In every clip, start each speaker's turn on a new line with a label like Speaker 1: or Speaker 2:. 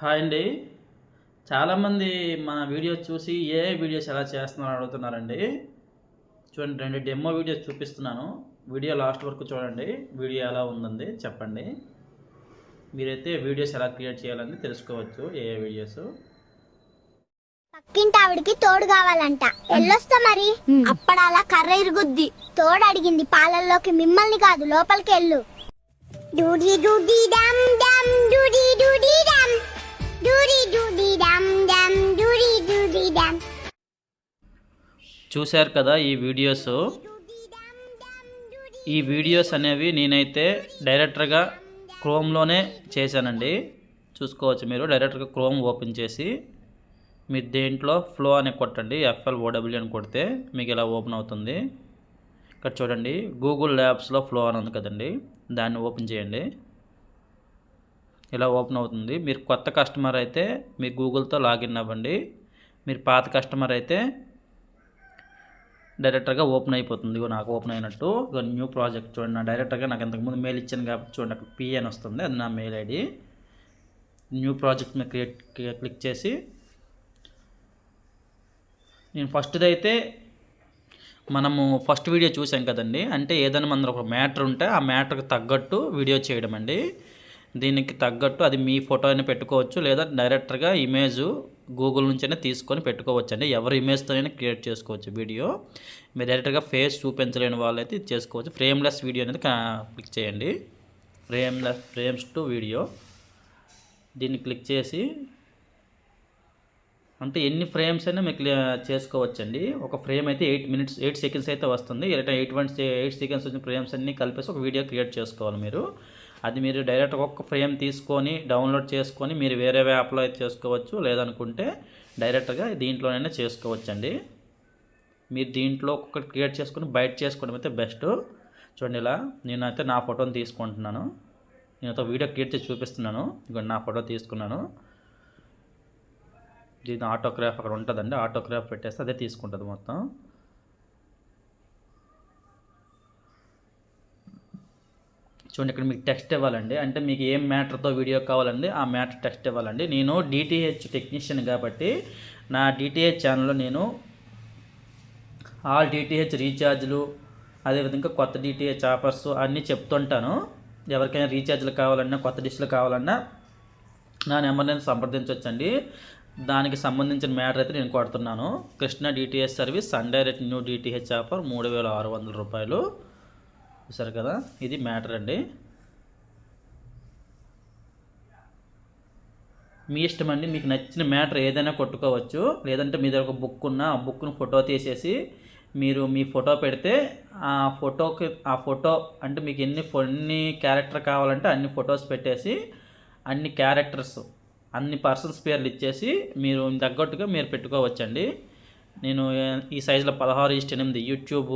Speaker 1: Hi అండి. చాలామంది మన వీడియోస్ చూసి ఏ వీడియోస్ ఎలా చేస్తున్నారో అడుగుతున్నారండి. చూడండి రెండు డెమో వీడియోస్ చూపిస్తున్నాను. వీడియో లాస్ట్ వరకు చూడండి వీడియో ఎలా ఉందండి చెప్పండి. మీరైతే వీడియోస్ ఎలా క్రియేట్ చేయాలని తెలుసుకోవచ్చు ఏ ఏ వీడియోస్.
Speaker 2: పక్కింటి ఆవిడకి తోడు కావాలంట. ఎల్లొస్తా మరి. అప్పడాలా కర్ర ఇరుగుద్ది. తోడు అడిగింది పాలల్లోకి మిమ్మల్ని కాదు లోపలికి ఎల్లు డూడి డూడి డమ్ డమ్ డూడి డూడి డమ్.
Speaker 1: చూశారు కదా ఈ వీడియోస్? ఈ వీడియోస్ అనేవి నేనైతే డైరెక్టర్గా క్రోమ్లోనే చేశానండి. చూసుకోవచ్చు మీరు డైరెక్ట్గా క్రోమ్ ఓపెన్ చేసి మీరు దేంట్లో ఫ్లో అని కొట్టండి ఎఫ్ఎల్ ఓడబ్ల్యూ అని కొడితే మీకు ఇలా ఓపెన్ అవుతుంది. ఇక్కడ చూడండి గూగుల్ ల్యాబ్స్లో ఫ్లో అని ఉంది కదండి దాన్ని ఓపెన్ చేయండి. ఇలా ఓపెన్ అవుతుంది. మీరు కొత్త కస్టమర్ అయితే మీరు గూగుల్తో లాగిన్ అవ్వండి. మీరు పాత కస్టమర్ అయితే డైరెక్టర్గా ఓపెన్ అయిపోతుంది. ఇగో నాకు ఓపెన్ అయినట్టు. ఇగో న్యూ ప్రాజెక్ట్ చూడండి. నా డైరెక్టర్గా నాకు ఇంతకుముందు మెయిల్ ఇచ్చాను కాబట్టి చూడండి. అక్కడ పీ అని వస్తుంది. అది నా మెయిల్ ఐడి. న్యూ ప్రాజెక్ట్ మీద క్రియేట్ క్లిక్ చేసి నేను ఫస్ట్ది అయితే మనము ఫస్ట్ వీడియో చూసాం కదండి. అంటే ఏదైనా మన ఒక మ్యాటర్ ఉంటే ఆ మ్యాటర్కి తగ్గట్టు వీడియో చేయడం అండి దీనికి తగ్గట్టు అది మీ ఫోటో అయినా పెట్టుకోవచ్చు లేదా డైరెక్టర్గా ఇమేజ్ గూగుల్ నుంచైనా తీసుకొని పెట్టుకోవచ్చు అండి ఎవరి ఇమేజ్తోనైనా క్రియేట్ చేసుకోవచ్చు వీడియో. మీరు డైరెక్ట్గా ఫేస్ చూపించలేని వాళ్ళైతే ఇది చేసుకోవచ్చు. ఫ్రేమ్లెస్ వీడియో అనేది క్లిక్ చేయండి. Frameless frames to video. దీన్ని క్లిక్ చేసి అంటే ఎన్ని ఫ్రేమ్స్ అయినా మీకు చేసుకోవచ్చండి. ఒక ఫ్రేమ్ అయితే ఎయిట్ మినిట్స్ ఎయిట్ సెకండ్స్ అయితే వస్తుంది. Eight eight one eight seconds వచ్చిన ఫ్రేమ్స్ అన్నీ కలిపేసి ఒక వీడియో క్రియేట్ చేసుకోవాలి మీరు. అది మీరు డైరెక్ట్ ఒక్క ఫ్రేమ్ తీసుకొని డౌన్లోడ్ చేసుకొని మీరు వేరే యాప్లో అయితే చేసుకోవచ్చు. లేదనుకుంటే డైరెక్ట్గా దీంట్లోనైనా చేసుకోవచ్చండి. మీరు దీంట్లో ఒక్కొక్కటి క్రియేట్ చేసుకుని బయట చేసుకోవడం అయితే బెస్ట్ చూడండి ఇలా నేనైతే నా ఫోటోని తీసుకుంటున్నాను. నేనైతే వీడియో క్రియేట్ చేసి చూపిస్తున్నాను. ఇదిగోండి నా ఫోటో తీసుకున్నాను. దీని ఆటోగ్రాఫ్ అక్కడ ఉంటుందండి. ఆటోగ్రాఫ్ పెట్టేస్తే అదే తీసుకుంటుంది మొత్తం. చూడండి ఇక్కడ మీకు టెక్స్ట్ ఇవ్వాలండి. అంటే మీకు ఏం మ్యాటర్తో వీడియో కావాలండి ఆ మ్యాటర్ టెక్స్ట్ ఇవ్వాలండి. నేను డిటిహెచ్ టెక్నీషియన్ కాబట్టి నా డిటిహెచ్ ఛానల్లో నేను ఆల్ డిటిహెచ్ రీఛార్జ్లు అదేవిధంగా కొత్త డిటిహెచ్ ఆఫర్స్ అన్నీ చెప్తుంటాను. ఎవరికైనా రీఛార్జ్లు కావాలన్నా కొత్త డిష్లు కావాలన్నా నా నెంబర్ నేను సంప్రదించవచ్చండి దానికి సంబంధించిన మ్యాటర్ అయితే నేను కొడుతున్నాను. Krishna DTH service Sun Direct new DTH offer మూడు వేల ఆరు వందల రూపాయలు. చూసారు కదా? ఇది మ్యాటర్ అండి. మీ ఇష్టం అండి. మీకు నచ్చిన మ్యాటర్ ఏదైనా కొట్టుకోవచ్చు. లేదంటే మీ దగ్గర ఒక బుక్ ఉన్న ఆ బుక్ను ఫోటో తీసేసి మీరు మీ ఫోటో పెడితే ఆ ఫోటోకి ఆ ఫోటో అంటే మీకు ఎన్ని ఎన్ని క్యారెక్టర్ కావాలంటే అన్ని ఫొటోస్ పెట్టేసి అన్ని క్యారెక్టర్స్ అన్ని పర్సన్స్ పేర్లు ఇచ్చేసి మీరు తగ్గట్టుగా మీరు పెట్టుకోవచ్చండి. నేను ఈ సైజులో పదహారు ఈస్ట్ ఎనిమిది యూట్యూబ్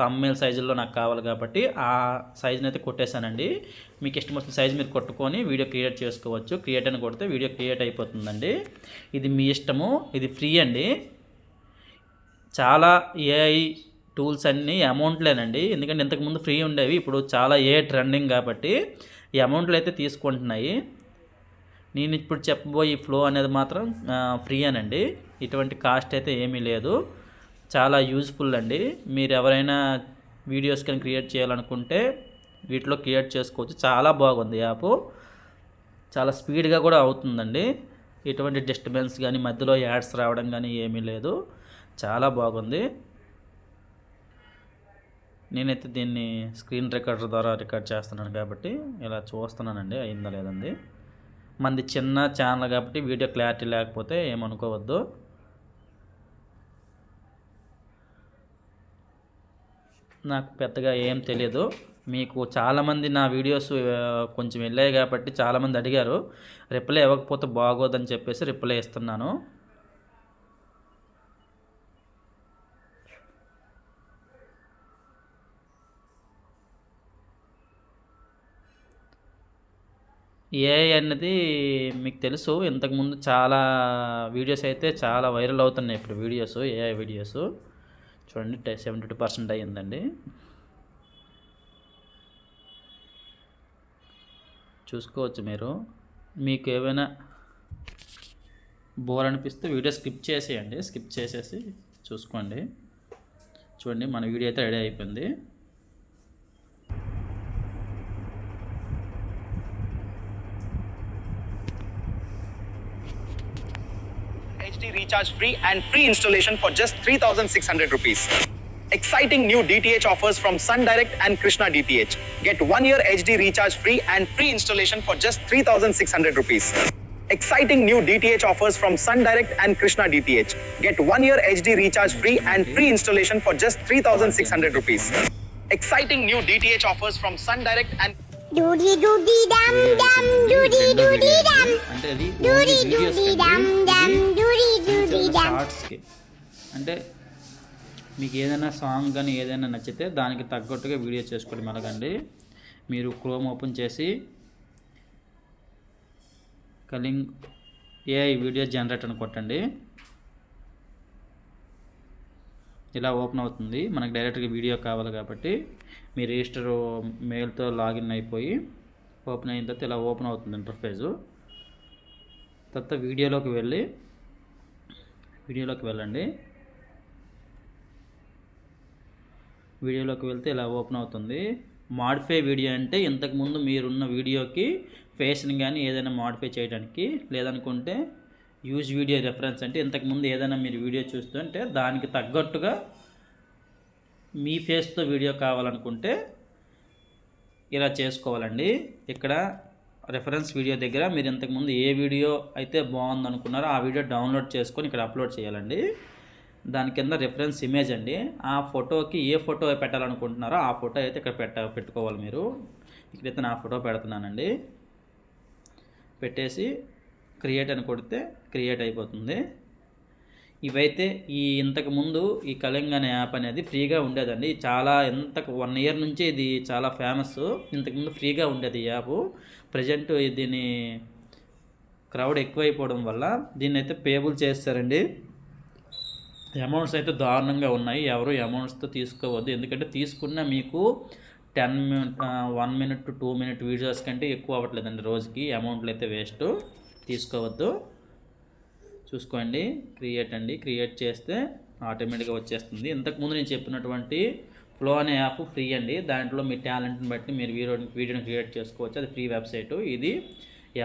Speaker 1: తమ్మేల్ సైజుల్లో నాకు కావాలి కాబట్టి ఆ సైజుని అయితే కొట్టేశానండి. మీకు ఇష్టం వచ్చిన సైజు మీరు కొట్టుకొని వీడియో క్రియేట్ చేసుకోవచ్చు. క్రియేట్ అని కొడితే వీడియో క్రియేట్ అయిపోతుందండి. ఇది మీ ఇష్టము ఇది ఫ్రీ అండి. చాలా ఏఐ టూల్స్ అన్నీ అమౌంట్లేనండి. ఎందుకంటే ఇంతకుముందు ఫ్రీ ఉండేవి ఇప్పుడు చాలా ఏ ట్రెండింగ్ కాబట్టి ఈ అమౌంట్లు అయితే తీసుకుంటున్నాయి. నేను ఇప్పుడు చెప్పబోయే ఫ్లో అనేది మాత్రం ఫ్రీ అనండి. ఇటువంటి కాస్ట్ అయితే ఏమీ లేదు. చాలా యూజ్ఫుల్ అండి. మీరు ఎవరైనా వీడియోస్ కానీ క్రియేట్ చేయాలనుకుంటే వీటిలో క్రియేట్ చేసుకోవచ్చు. చాలా బాగుంది యాప్ చాలా స్పీడ్గా కూడా అవుతుందండి. ఎటువంటి డిస్టర్బెన్స్ కానీ మధ్యలో యాడ్స్ రావడం కానీ ఏమీ లేదు. చాలా బాగుంది. నేనైతే దీన్ని స్క్రీన్ రికార్డర్ ద్వారా రికార్డ్ చేస్తున్నాను కాబట్టి ఇలా చూస్తున్నానండి. అయిందా లేదండి మనది చిన్న ఛానల్ కాబట్టి వీడియో క్లారిటీ లేకపోతే ఏమనుకోవద్దు. నాకు పెద్దగా ఏం తెలియదు మీకు చాలామంది నా వీడియోస్ కొంచెం వెళ్ళాయి కాబట్టి చాలామంది అడిగారు. రిప్లై ఇవ్వకపోతే బాగోదని చెప్పేసి రిప్లై ఇస్తున్నాను. ఏఐ అనేది మీకు తెలుసు. ఇంతకుముందు చాలా వీడియోస్ అయితే చాలా వైరల్ అవుతున్నాయి. ఇప్పుడు వీడియోస్ ఏఐ వీడియోస్ చూడండి సెవెంటీ టూ పర్సెంట్ అయ్యిందండి. చూసుకోవచ్చు మీరు. మీకు ఏమైనా బోర్ అనిపిస్తే వీడియో స్కిప్ చేసేయండి. స్కిప్ చేసేసి చూసుకోండి. చూడండి మన వీడియో అయితే రెడీ అయిపోయింది.
Speaker 3: recharge free and free installation for just 3,600 rupees. Exciting new DTH offers from Sun Direct and Krishna DTH. Get one year HD recharge free and free installation for just 3,600 rupees. Exciting new DTH offers from Sun Direct and Krishna DTH. Get one year HD recharge free and free installation for just 3,600 rupees. Exciting new DTH offers from Sun Direct and
Speaker 2: Doody
Speaker 1: doody dum
Speaker 2: dum
Speaker 1: doody
Speaker 2: doody
Speaker 1: dum.
Speaker 2: Doody doody dum dum doody
Speaker 1: షార్ట్స్కి అంటే మీకు ఏదైనా song కానీ ఏదైనా నచ్చితే దానికి తగ్గట్టుగా video చేసుకోండి మనకండి మీరు క్రోమ్ ఓపెన్ చేసి కలింగ్ ఏఐ వీడియో జనరేట్ అని కొట్టండి. ఇలా ఓపెన్ అవుతుంది. మనకు డైరెక్ట్గా వీడియో కావాలి కాబట్టి మీ రిజిస్టర్ మెయిల్తో లాగిన్ అయిపోయి ఓపెన్ అయిన తర్వాత ఇలా ఓపెన్ అవుతుంది ఇంటర్ఫేజు తర్వాత వీడియోలోకి వెళ్ళి వీడియోలోకి వెళ్ళండి. వీడియోలోకి వెళ్తే ఇలా ఓపెన్ అవుతుంది. మాడిఫై వీడియో అంటే ఇంతకుముందు మీరున్న వీడియోకి ఫేస్ని కానీ ఏదైనా మాడిఫై చేయడానికి లేదనుకుంటే యూజ్ వీడియో రెఫరెన్స్ అంటే ఇంతకుముందు ఏదైనా మీరు వీడియో చూస్తుంటే దానికి తగ్గట్టుగా మీ ఫేస్తో వీడియో కావాలనుకుంటే ఇలా చేసుకోవాలండి. ఇక్కడ రెఫరెన్స్ వీడియో దగ్గర మీరు ఇంతకుముందు ఏ వీడియో అయితే బాగుందనుకున్నారో ఆ వీడియో డౌన్లోడ్ చేసుకొని ఇక్కడ అప్లోడ్ చేయాలండి. దాని కింద రెఫరెన్స్ ఇమేజ్ అండి. ఆ ఫోటోకి ఏ ఫోటో పెట్టాలనుకుంటున్నారో ఆ ఫోటో అయితే ఇక్కడ పెట్ట పెట్టుకోవాలి మీరు. ఇక్కడైతే నా ఫోటో పెడుతున్నానండి. పెట్టేసి క్రియేట్ అని కొడితే క్రియేట్ అయిపోతుంది. ఇవైతే ఈ ఇంతకు ముందు ఈ కళింగ్ అనే యాప్ అనేది ఫ్రీగా ఉండేదండి. చాలా ఎంత వన్ ఇయర్ నుంచి ఇది చాలా ఫేమస్. ఇంతకుముందు ఫ్రీగా ఉండేది ఈ యాప్. ప్రజెంట్ దీని క్రౌడ్ ఎక్కువైపోవడం వల్ల దీన్ని అయితే పేబుల్ చేస్తారండి. అమౌంట్స్ అయితే దారుణంగా ఉన్నాయి. ఎవరు అమౌంట్స్తో తీసుకోవద్దు. ఎందుకంటే తీసుకున్న మీకు ten minute one minute to two minute videos కంటే ఎక్కువ అవ్వట్లేదండి రోజుకి. అమౌంట్లు అయితే వేస్ట్ తీసుకోవద్దు. చూసుకోండి క్రియేట్ అండి. క్రియేట్ చేస్తే ఆటోమేటిక్గా వచ్చేస్తుంది. ఇంతకుముందు నేను చెప్పినటువంటి ఫ్లో అనే యాప్ ఫ్రీ అండి. దాంట్లో మీ టాలెంట్ని బట్టి మీరు వీడియో వీడియోని క్రియేట్ చేసుకోవచ్చు. అది ఫ్రీ వెబ్సైట్ ఇది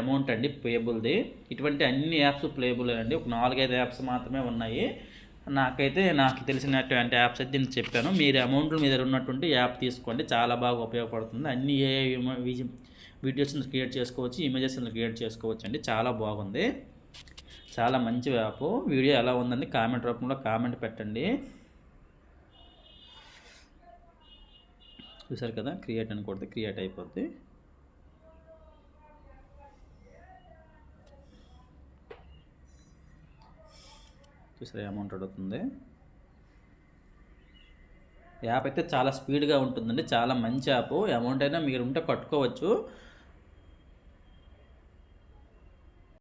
Speaker 1: అమౌంట్ అండి పేబుల్ది ఇటువంటి అన్ని యాప్స్ ప్లేబుల్ అండి. ఒక నాలుగైదు యాప్స్ మాత్రమే ఉన్నాయి. నాకైతే నాకు తెలిసినటువంటి యాప్స్ అయితే నేను చెప్పాను. మీరు అమౌంట్ మీద ఉన్నటువంటి యాప్ తీసుకోండి. చాలా బాగా ఉపయోగపడుతుంది. అన్ని ఏ వీడియోస్ క్రియేట్ చేసుకోవచ్చు. ఇమేజెస్ క్రియేట్ చేసుకోవచ్చు అండి. చాలా బాగుంది. చాలా మంచి యాప్. వీడియో ఎలా ఉందని కామెంట్ రూపంలో కామెంట్ పెట్టండి. చూసారు కదా? క్రియేట్ అని కొడితే క్రియేట్ అయిపోద్ది. చూసారా? అమౌంట్ అడుగుతుంది యాప్ అయితే చాలా స్పీడ్గా ఉంటుందండి. చాలా మంచి యాప్. అమౌంట్ అయినా మీరు ఉంటే కట్టుకోవచ్చు.